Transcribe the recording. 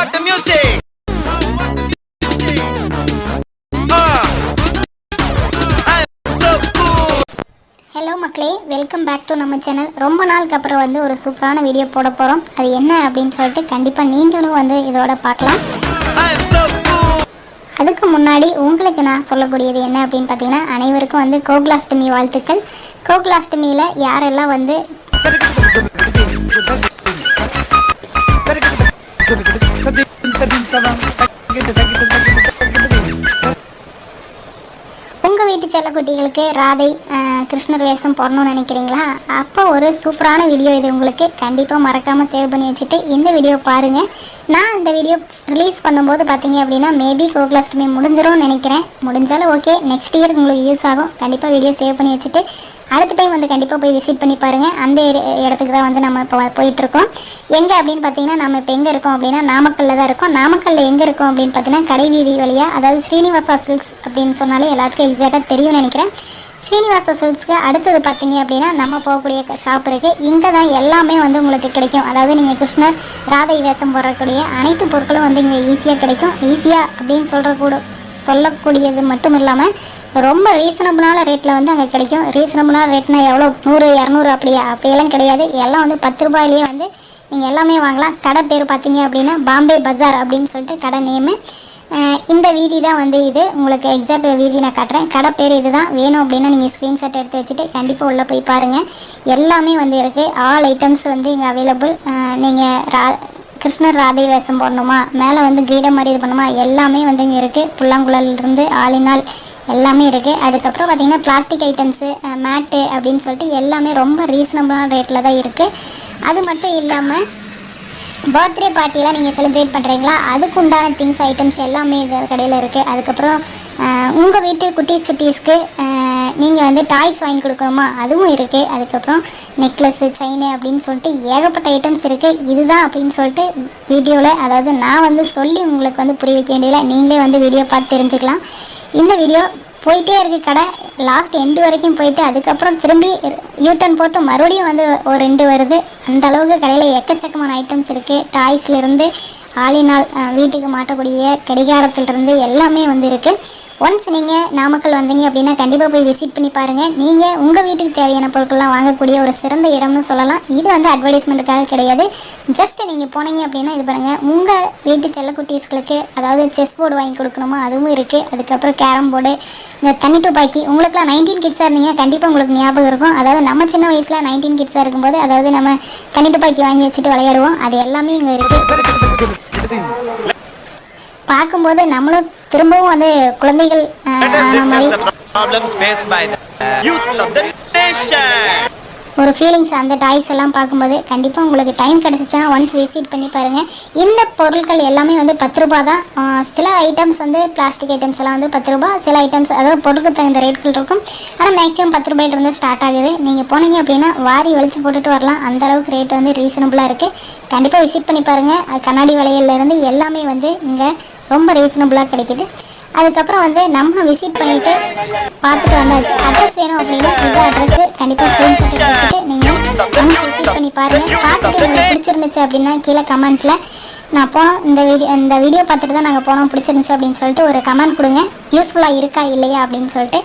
what the music? Ah. Hello மக்களே welcome back to நம்ம channel ரொம்ப நாளுக்கு அப்புறம் வந்து ஒரு சூப்பரான வீடியோ போட போகிறோம் அது என்ன அப்படின்னு சொல்லிட்டு கண்டிப்பாக நீங்களும் வந்து இதோட பார்க்கலாம். அதுக்கு முன்னாடி உங்களுக்கு நான் சொல்லக்கூடியது என்ன அப்படின்னு பார்த்தீங்கன்னா அனைவருக்கும் வந்து கோகுலாஷ்டமி வாழ்த்துக்கள் கோகுலாஷ்டமியில் யாரெல்லாம் வந்து செல்ல குட்டிகளுக்கு ராதை கிருஷ்ணர் வேஷம் போடணும்னு நினைக்கிறீங்களா? அப்போ ஒரு சூப்பரான வீடியோ இது உங்களுக்கு கண்டிப்பாக மறக்காமல் சேவ் பண்ணி வச்சுட்டு இந்த வீடியோ பாருங்கள் நான் இந்த வீடியோ ரிலீஸ் பண்ணும்போது பார்த்தீங்க அப்படின்னா மேபி கோகுலாஷ்டமி முடிஞ்சிரும்னு நினைக்கிறேன். முடிஞ்சாலும் ஓகே நெக்ஸ்ட் இயர் உங்களுக்கு யூஸ் ஆகும். கண்டிப்பாக வீடியோ சேவ் பண்ணி வச்சுட்டு அடுத்த டைம் வந்து கண்டிப்பாக போய் விசிட் பண்ணி பாருங்கள் அந்த இடத்துக்கு தான் வந்து நம்ம இப்போ போயிட்டுருக்கோம். எங்கே அப்படின்னு பார்த்தீங்கன்னா நம்ம இப்போ எங்கே இருக்கோம் அப்படின்னா நாமக்கல்லில் தான் இருக்கோம். நாமக்கல்லில் எங்கே இருக்கோம் அப்படின்னு பார்த்தீங்கன்னா கடைவீதி வழியாக அதாவது ஸ்ரீனிவாசா சில்க்ஸ் அப்படின்னு சொன்னாலே எல்லாத்துக்கும் எக்ஸாக்டாக தெரியும்னு நினைக்கிறேன். ஸ்ரீனிவாசா சில்க்ஸ்க்கு அடுத்தது பார்த்தீங்க அப்படின்னா நம்ம போகக்கூடிய ஷாப் இருக்குது இங்கே தான் எல்லாமே வந்து உங்களுக்கு கிடைக்கும். அதாவது நீங்கள் கிருஷ்ணர் ராதை வேஷம் போடக்கூடிய அனைத்து பொருட்களும் வந்து இங்கே ஈஸியாக கிடைக்கும். ஈஸியாக அப்படின்னு சொல்கிற கூட சொல்லக்கூடியது மட்டும் இல்லாமல் ரொம்ப ரீசனபிளான ரேட்டில் வந்து அங்கே கிடைக்கும். ரீசனபிளான ரேட்னா எவ்வளோ? நூறு இரநூறு அப்படியா? அப்படியெல்லாம் கிடையாது. எல்லாம் வந்து பத்து ரூபாயிலேயே வந்து நீங்கள் எல்லாமே வாங்கலாம். கடை பேர் பார்த்தீங்க அப்படின்னா பாம்பே பஜார் அப்படின்னு சொல்லிட்டு கடை நேமு. இந்த வீதி தான் வந்து இது. உங்களுக்கு எக்ஸாக்ட் வீதி நான் காட்டுறேன். கடை பேர் இது தான் வேணும் அப்படின்னா நீங்கள் ஸ்க்ரீன்ஷாட் எடுத்து வச்சுட்டு கண்டிப்பாக உள்ளே போய் பாருங்கள் எல்லாமே வந்து இருக்குது ஆல் ஐட்டம்ஸ் வந்து இங்கே அவைலபிள் நீங்கள் ரா கிருஷ்ணர் ராதை வேஷம் போடணுமா? மேலே வந்து கிரீடம் மாதிரி இது பண்ணுமா? எல்லாமே வந்து இங்கே இருக்குது புல்லாங்குழலிருந்து ஆளினால் எல்லாமே இருக்குது அதுக்கப்புறம் பார்த்திங்கன்னா பிளாஸ்டிக் ஐட்டம்ஸு மேட்டு அப்படின்னு சொல்லிட்டு எல்லாமே ரொம்ப ரீசனபிளான ரேட்டில் தான் இருக்குது அது மட்டும் இல்லாமல் பர்த்டே பார்ட்டிலாம் நீங்கள் செலிப்ரேட் பண்ணுறீங்களா அதுக்கு உண்டான திங்ஸ் ஐட்டம்ஸ் எல்லாமே இது கடையில் இருக்குது அதுக்கப்புறம் உங்கள் வீட்டு குட்டீஸ் சுட்டீஸ்க்கு நீங்கள் வந்து டாய்ஸ் வாங்கி கொடுக்கணுமா? அதுவும் இருக்குது அதுக்கப்புறம் நெக்லஸ்ஸு செயின் அப்படின்னு சொல்லிட்டு ஏகப்பட்ட ஐட்டம்ஸ் இருக்குது இதுதான் அப்படின்னு சொல்லிட்டு வீடியோவில் அதாவது நான் வந்து சொல்லி உங்களுக்கு வந்து புரிய வைக்க வேண்டியதில்லை. நீங்களே வந்து வீடியோ பார்த்து தெரிஞ்சுக்கலாம். இந்த வீடியோ போயிட்டே இருக்குது கடை. லாஸ்ட் எண்டு வரைக்கும் போயிட்டு அதுக்கப்புறம் திரும்பி யூட்டன் போட்டு மறுபடியும் வந்து ஒரு ரெண்டு வருது. அந்த அளவுக்கு கடையில் எக்கச்சக்கமான ஐட்டம்ஸ் இருக்குது டாய்ஸ்லேருந்து ஆளினால் வீட்டுக்கு மாட்டக்கூடிய கடிகாரத்திலிருந்து எல்லாமே வந்து இருக்குது ஒன்ஸ் நீங்கள் நாமக்கல் வந்தீங்க அப்படின்னா கண்டிப்பாக போய் விசிட் பண்ணி பாருங்கள் நீங்கள் உங்கள் வீட்டுக்கு தேவையான பொருட்கள்லாம் வாங்கக்கூடிய ஒரு சிறந்த இடம்னு சொல்லலாம். இது வந்து அட்வர்டைஸ்மெண்ட்டுக்காக கிடையாது. ஜஸ்ட் நீங்கள் போனீங்க அப்படின்னா இது பாருங்கள் உங்கள் வீட்டு செல்லக்குட்டீஸ்களுக்கு அதாவது செஸ் போர்டு வாங்கி கொடுக்கணுமோ அதுவும் இருக்குது அதுக்கப்புறம் கேரம் போர்டு இந்த தண்ணி துப்பாக்கி உங்களுக்குலாம் நைன்டீன் கிட்ஸாக இருந்தீங்க கண்டிப்பாக உங்களுக்கு ஞாபகம் இருக்கும். அதாவது நம்ம சின்ன வயசில் நைன்டீன் கிட்ஸாக இருக்கும்போது அதாவது நம்ம தண்ணி துப்பாக்கி வாங்கி வச்சுட்டு விளையாடுவோம். அது எல்லாமே இங்கே இருக்குது பார்க்கும்போது நம்மளும் திரும்பவும் வந்து குழந்தைகள் ஆன மாதிரி ஒரு ஃபீலிங்ஸ் அந்த டாய்ஸ் எல்லாம் பார்க்கும்போது கண்டிப்பாக உங்களுக்கு டைம் கிடச்சிச்சுன்னா ஒன்ஸ் விசிட் பண்ணி பாருங்கள் இந்த பொருட்கள் எல்லாமே வந்து பத்து ரூபா தான். சில ஐட்டம்ஸ் வந்து பிளாஸ்டிக் ஐட்டம்ஸ் எல்லாம் வந்து பத்து ரூபா சில ஐட்டம்ஸ் அதாவது பொருளுக்கு தகுந்த ரேட்கள் இருக்கும். ஆனால் மேக்ஸிமம் பத்து ரூபாயிலிருந்து ஸ்டார்ட் ஆகுது. நீங்கள் போனீங்க அப்படின்னா வாரி வலிச்சு போட்டுட்டு வரலாம். அந்த அளவுக்கு ரேட் வந்து ரீசனபுளாக இருக்குது கண்டிப்பாக விசிட் பண்ணி பாருங்கள் கண்ணாடி வளையல்லேருந்து எல்லாமே வந்து இங்கே ரொம்ப ரீசனபுளாக கிடைக்கிது. அதுக்கப்புறம் வந்து நம்ம விசிட் பண்ணிட்டு பார்த்துட்டு வந்தாச்சு. அட்ரஸ் வேணும் அப்படின்னா இந்த அட்ரஸ் கண்டிப்பாக ஸ்க்ரீன்ஷாட் எடுத்து வச்சுட்டு நீங்கள் ஒன்ஸ் விசிட் பண்ணி பாருங்கள் பார்த்துட்டு உங்களுக்கு பிடிச்சிருந்துச்சு அப்படின்னா கீழே கமெண்ட்டில் நான் போனோம் இந்த வீடியோ இந்த வீடியோ பார்த்துட்டு தான் நாங்கள் போனோம். பிடிச்சிருந்துச்சு அப்படின்னு சொல்லிட்டு ஒரு கமெண்ட் கொடுங்க. யூஸ்ஃபுல்லாக இருக்கா இல்லையா அப்படின்னு சொல்லிட்டு